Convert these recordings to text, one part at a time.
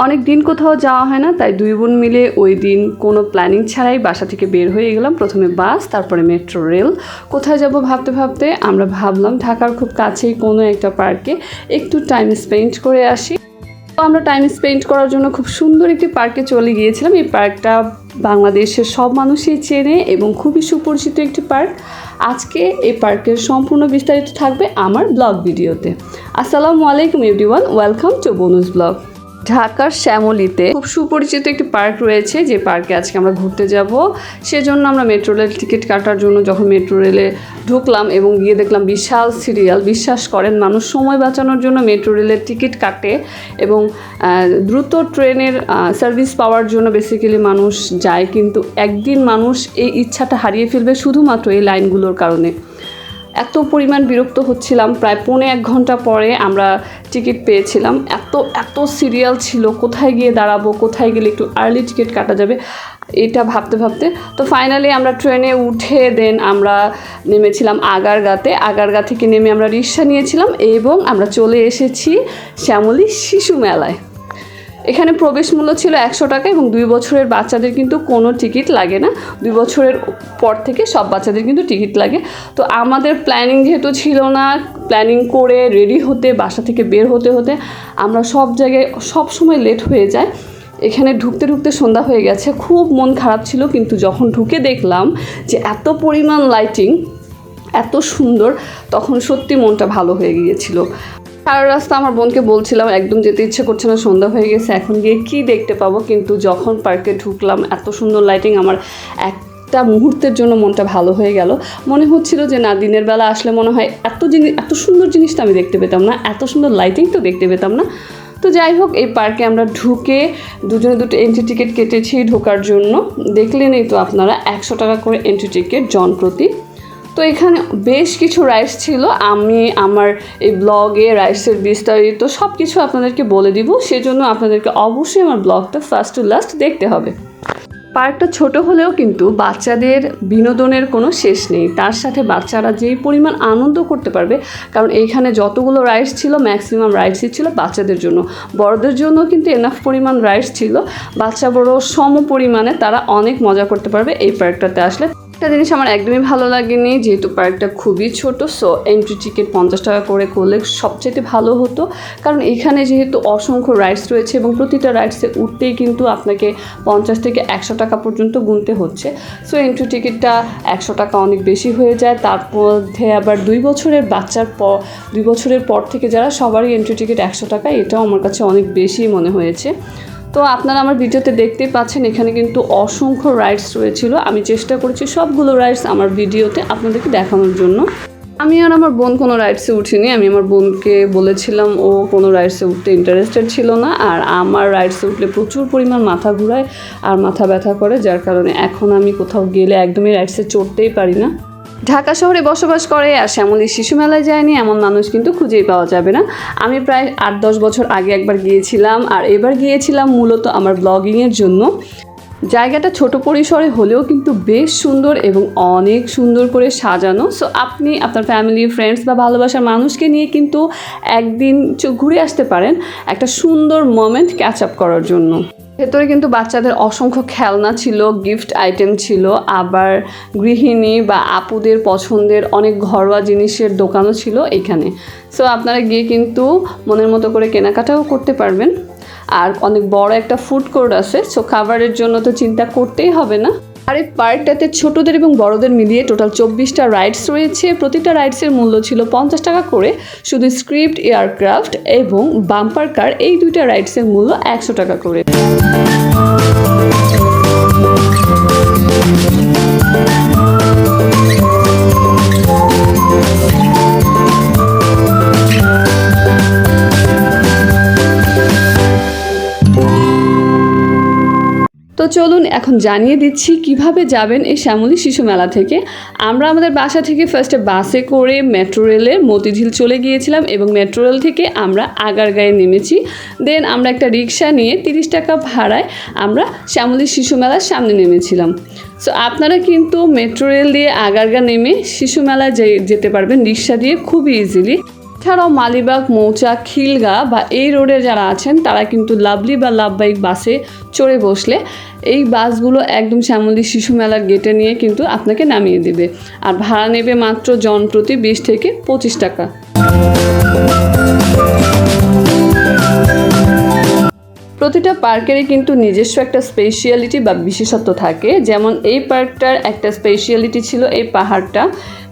অনেক দিন কোথাও যাওয়া হয় না, তাই দুই বোন মিলে ওই দিন কোনো প্ল্যানিং ছাড়াই বাসা থেকে বের হয়ে গেলাম। প্রথমে বাস, তারপরে মেট্রো রেল কোথায় যাব ভাবতে ভাবতে আমরা ভাবলাম ঢাকার খুব কাছেই কোনো একটা পার্কে একটু টাইম স্পেন্ড করে আসি। তো আমরা টাইম স্পেন্ড করার জন্য খুব সুন্দর একটি পার্কে চলে গিয়েছিলাম। এই পার্কটা বাংলাদেশের সব মানুষই চেনে এবং খুবই সুপরিচিত একটি পার্ক আজকে এই পার্কের সম্পূর্ণ বিস্তারিত থাকবে আমার ব্লগ ভিডিওতে আসসালামু আলাইকুম everyone welcome to bonus blog ঢাকার শ্যামলীতে খুব সুপরিচিত একটি পার্ক রয়েছে যে পার্কে আজকে আমরা ঘুরতে যাব। সেজন্য আমরা মেট্রো রেল টিকিট কাটার জন্য যখন মেট্রো রেলে ঢুকলাম এবং গিয়ে দেখলাম বিশাল সিরিয়াল, বিশ্বাস করেন মানুষ সময় বাঁচানোর জন্য মেট্রো রেলের টিকিট কাটে এবং দ্রুত ট্রেনের সার্ভিস পাওয়ার জন্য বেসিক্যালি মানুষ যায়, কিন্তু একদিন মানুষ এই ইচ্ছাটা হারিয়ে ফেলবে শুধুমাত্র এই লাইনগুলোর কারণে। এত পরিমাণ বিরক্ত হচ্ছিলাম। প্রায় পৌনে এক ঘণ্টা পরে আমরা টিকিট পেয়েছিলাম। এত এত সিরিয়াল ছিল, কোথায় গিয়ে দাঁড়াবো, কোথায় গেলে একটু আর্লি টিকিট কাটা যাবে, এটা ভাবতে ভাবতে। তো ফাইনালি আমরা ট্রেনে উঠে দেন আমরা নেমেছিলাম আগারগাতে। আগারগা থেকে নেমে আমরা রিক্সা নিয়েছিলাম এবং আমরা চলে এসেছি শ্যামলী শিশু মেলায়। এখানে প্রবেশ মূল্য ছিল একশো টাকা এবং দুই বছরের বাচ্চাদের কিন্তু কোনো টিকিট লাগে না। দুই বছরের পর থেকে সব বাচ্চাদের কিন্তু টিকিট লাগে। তো আমাদের প্ল্যানিং যেহেতু ছিল না প্ল্যানিং করে রেডি হতে, বাসা থেকে বের হতে হতে আমরা সব জায়গায় সব সময় লেট হয়ে যায় এখানে ঢুকতে ঢুকতে সন্ধ্যা হয়ে গেছে। খুব মন খারাপ ছিল, কিন্তু যখন ঢুকে দেখলাম যে এত পরিমাণ লাইটিং এত সুন্দর, তখন সত্যি মনটা ভালো হয়ে গিয়েছিল। সারা রাস্তা আমার বোনকে বলছিলাম, একদম যেতে ইচ্ছে করছে না, সন্ধ্যা হয়ে গেছে, এখন গিয়ে কি দেখতে পাবো? কিন্তু যখন পার্কে ঢুকলাম, এত সুন্দর লাইটিং আমার এক একটা মুহূর্তের জন্য মনটা ভালো হয়ে গেল। মনে হচ্ছিল যে না, দিনের বেলা আসলে মনে হয় এত জিনিস এত সুন্দর জিনিস তো আমি দেখতে পেতাম না, এত সুন্দর লাইটিং তো দেখতে পেতাম না। তো যাই হোক, এই পার্কে আমরা ঢুকে দুজনে দুটো এন্ট্রি টিকিট কেটেছি ঢোকার জন্য। দেখলেনই তো আপনারা, একশো টাকা করে এন্ট্রি টিকিট জন প্রতি। তো এখানে বেশ কিছু রাইস ছিল। আমি আমার এই ব্লগে রাইসের বিস্তারিত সব কিছু আপনাদেরকে বলে দিব। সেজন্য আপনাদেরকে অবশ্যই আমার ব্লগটা ফার্স্ট টু লাস্ট দেখতে হবে। পার্কটা ছোট হলেও কিন্তু বাচ্চাদের বিনোদনের কোনো শেষ নেই। তার সাথে বাচ্চারা যেই পরিমাণ আনন্দ করতে পারবে, কারণ এইখানে যতগুলো রাইডস ছিল ম্যাক্সিমাম রাইডসই ছিল বাচ্চাদের জন্য। বড়দের জন্য কিন্তু এনাফ পরিমাণ রাইডস ছিল। বাচ্চা বড় সম পরিমাণে তারা অনেক মজা করতে পারবে এই পার্কটাতে আসলে। একটা জিনিস আমার একদমই ভালো লাগেনি, যেহেতু পার্কটা খুবই ছোট সো এন্ট্রি টিকিট পঞ্চাশ টাকা করে করলে সবচেয়ে ভালো হতো। কারণ এখানে যেহেতু অসংখ্য রাইডস রয়েছে এবং প্রতিটা রাইডসে উঠতেই কিন্তু আপনাকে পঞ্চাশ থেকে একশো টাকা পর্যন্ত গুনতে হচ্ছে। সো এন্ট্রি টিকিটটা একশো টাকা অনেক বেশি হয়ে যায়। তার মধ্যে আবার দুই বছরের বাচ্চার পর দুই বছরের পর থেকে যারা সবারই এন্ট্রি টিকিট একশো টাকা, এটাও আমার কাছে অনেক বেশি মনে হয়েছে। তো আপনারা আমার ভিডিওতে দেখতেই পাচ্ছেন, এখানে কিন্তু অসংখ্য রাইডস রয়েছিল। আমি চেষ্টা করেছি সবগুলো রাইডস আমার ভিডিওতে আপনাদেরকে দেখানোর জন্য। আমি আর আমার বোন কোনো রাইডসে উঠিনি। আমি আমার বোনকে বলেছিলাম, ও কোনো রাইডসে উঠতে ইন্টারেস্টেড ছিল না। আর আমার রাইডসে উঠলে প্রচুর পরিমাণ মাথা ঘুরায় আর মাথা ব্যথা করে, যার কারণে এখন আমি কোথাও গেলে একদমই রাইডসে চড়তেই পারি না। ঢাকা শহরে বসবাস করে আর শ্যামলী শিশু মেলায় যায়নি, এমন মানুষ কিন্তু খুঁজেই পাওয়া যাবে না। আমি প্রায় আট দশ বছর আগে একবার গিয়েছিলাম আর এবার গিয়েছিলাম মূলত আমার ব্লগিংয়ের জন্য। জায়গাটা ছোট পরিসরে হলেও কিন্তু বেশ সুন্দর এবং অনেক সুন্দর করে সাজানো। সো আপনি আপনার ফ্যামিলি ফ্রেন্ডস বা ভালোবাসার মানুষকে নিয়ে কিন্তু একদিন ঘুরে আসতে পারেন একটা সুন্দর মোমেন্ট ক্যাচ আপ করার জন্য। ভেতরে কিন্তু বাচ্চাদের অসংখ্য খেলনা ছিল গিফট আইটেম ছিল, আবার গৃহিণী বা আপুদের পছন্দের অনেক ঘরোয়া জিনিসের দোকানও ছিল এখানে। সো আপনারা গিয়ে কিন্তু মনের মতো করে কেনাকাটাও করতে পারবেন। আর অনেক বড় একটা ফুড কোর্ট আছে সো খাবারের জন্য তো চিন্তা করতেই হবে না। আর এই পার্কটাতে ছোটদের এবং বড়দের মিলিয়ে টোটাল চব্বিশটা রাইডস রয়েছে। প্রতিটা রাইডসের মূল্য ছিল পঞ্চাশ টাকা করে। শুধু স্ক্রিপ্ট, এয়ারক্রাফট এবং বাম্পার কার এই দুইটা রাইডসের মূল্য একশো টাকা করে। এখন জানিয়ে দিচ্ছি কীভাবে যাবেন এই শ্যামলী শিশু মেলা থেকে। আমরা আমাদের বাসা থেকে ফার্স্টে বাসে করে মেট্রো রেলে মতিঝিল চলে গিয়েছিলাম এবং মেট্রো রেল থেকে আমরা আগারগাঁয়ে নেমেছি। দেন আমরা একটা রিক্সা নিয়ে তিরিশ টাকা ভাড়ায় আমরা শ্যামলী শিশু মেলার সামনে নেমেছিলাম। সো আপনারা কিন্তু মেট্রো রেল দিয়ে আগারগা নেমে শিশু মেলায় যেতে পারবেন। রিক্সা দিয়ে খুবই ইজিলি এছাড়াও মালিবাগ, মৌচা, খিলগা বা এই রোডে যারা আছেন, তারা কিন্তু লাভলি বা লাভবাইক বাসে চড়ে বসলে এই বাসগুলো একদম শ্যামলী শিশু মেলার গেটে নিয়ে কিন্তু আপনাকে নামিয়ে দেবে। আর ভাড়া নেবে মাত্র জন প্রতি বিশ থেকে পঁচিশ টাকা। প্রতিটা পার্কেরই কিন্তু নিজস্ব একটা স্পেশিয়ালিটি বা বিশেষত্ব থাকে। যেমন এই পার্কটার একটা স্পেশিয়ালিটি ছিল এই পাহাড়টা।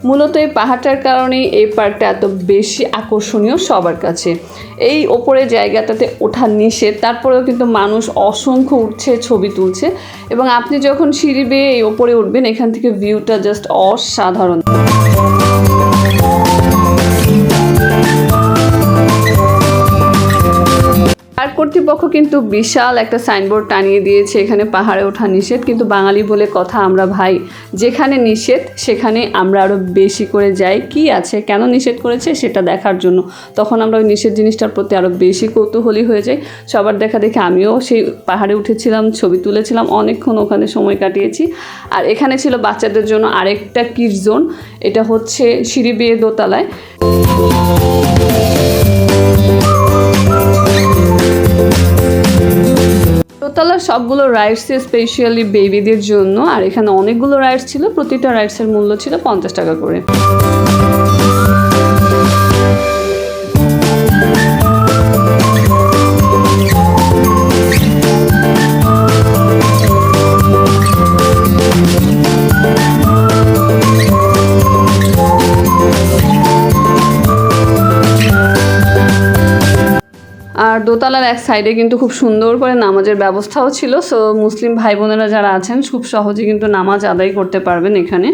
মূলত এই পাহাড়টার কারণেই এই পার্কটা এত বেশি আকর্ষণীয় সবার কাছে। এই ওপরে জায়গাটাতে ওঠা নিষেধ, তারপরেও কিন্তু মানুষ অসংখ্য উঠছে, ছবি তুলছে এবং আপনি যখন সিঁড়ি বেয়ে এই ওপরে উঠবেন, এখান থেকে ভিউটা জাস্ট অসাধারণ। কর্তৃপক্ষ কিন্তু বিশাল একটা সাইনবোর্ড টানিয়ে দিয়েছে, এখানে পাহাড়ে ওঠা নিষেধ। কিন্তু বাঙালি বলে কথা আমরা ভাই, যেখানে নিষেধ, সেখানে আমরা আরও বেশি করে যাই। কি আছে? কেন নিষেধ করেছে? সেটা দেখার জন্য। তখন আমরা ওই নিষেধ জিনিসটার প্রতি আরও বেশি কৌতূহলী হয়ে যাই। সবার দেখা দেখে আমিও সেই পাহাড়ে উঠেছিলাম, ছবি তুলেছিলাম, অনেকক্ষণ ওখানে সময় কাটিয়েছি। আর এখানে ছিল বাচ্চাদের জন্য আরেকটা কিড জোন, এটা হচ্ছে সিঁড়ি বেয়ে দোতলায়। দোতলার সবগুলো রাইডস স্পেশালি বেবিদের জন্য, আর এখানে অনেকগুলো রাইডস ছিল, প্রতিটা রাইডসের মূল্য ছিল পঞ্চাশ টাকা করে। এক সাইডে কিন্তু খুব সুন্দর করে নামাজের ব্যবস্থাও ছিল। সো মুসলিম ভাই বোনেরা যারা আছেন, খুব সহজে কিন্তু নামাজ আদায় করতে পারবেন এখানে।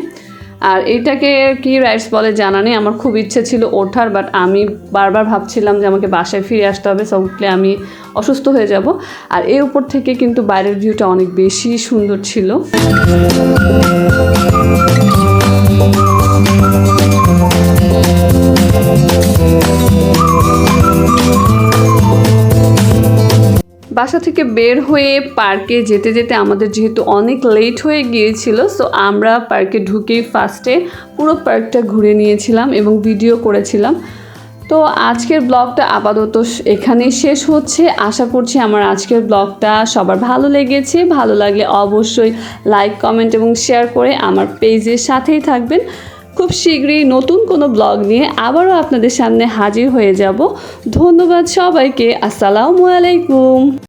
আর এইটাকে কি রাইডস বলে জানা নেই, আমার খুব ইচ্ছে ছিল ওঠার বাট আমি বারবার ভাবছিলাম যে আমাকে বাসায় ফিরে আসতে হবে সো উঠলে আমি অসুস্থ হয়ে যাব। আর এর উপর থেকে কিন্তু বাইরের ভিউটা অনেক বেশি সুন্দর ছিল। বাসা থেকে বের হয়ে পার্কে যেতে যেতে আমাদের যেহেতু অনেক লেট হয়ে গিয়েছিল সো আমরা পার্কে ঢুকেই ফার্স্টে পুরো পার্কটা ঘুরে নিয়েছিলাম এবং ভিডিও করেছিলাম। তো আজকের ব্লগটা আপাতত এখানেই শেষ হচ্ছে। আশা করছি আমার আজকের ব্লগটা সবার ভালো লেগেছে। ভালো লাগলে অবশ্যই লাইক কমেন্ট এবং শেয়ার করে আমার পেজের সাথেই থাকবেন। খুব শীঘ্রই নতুন কোনো ব্লগ নিয়ে আবারও আপনাদের সামনে হাজির হয়ে যাব। ধন্যবাদ সবাইকে। আসসালামু আলাইকুম।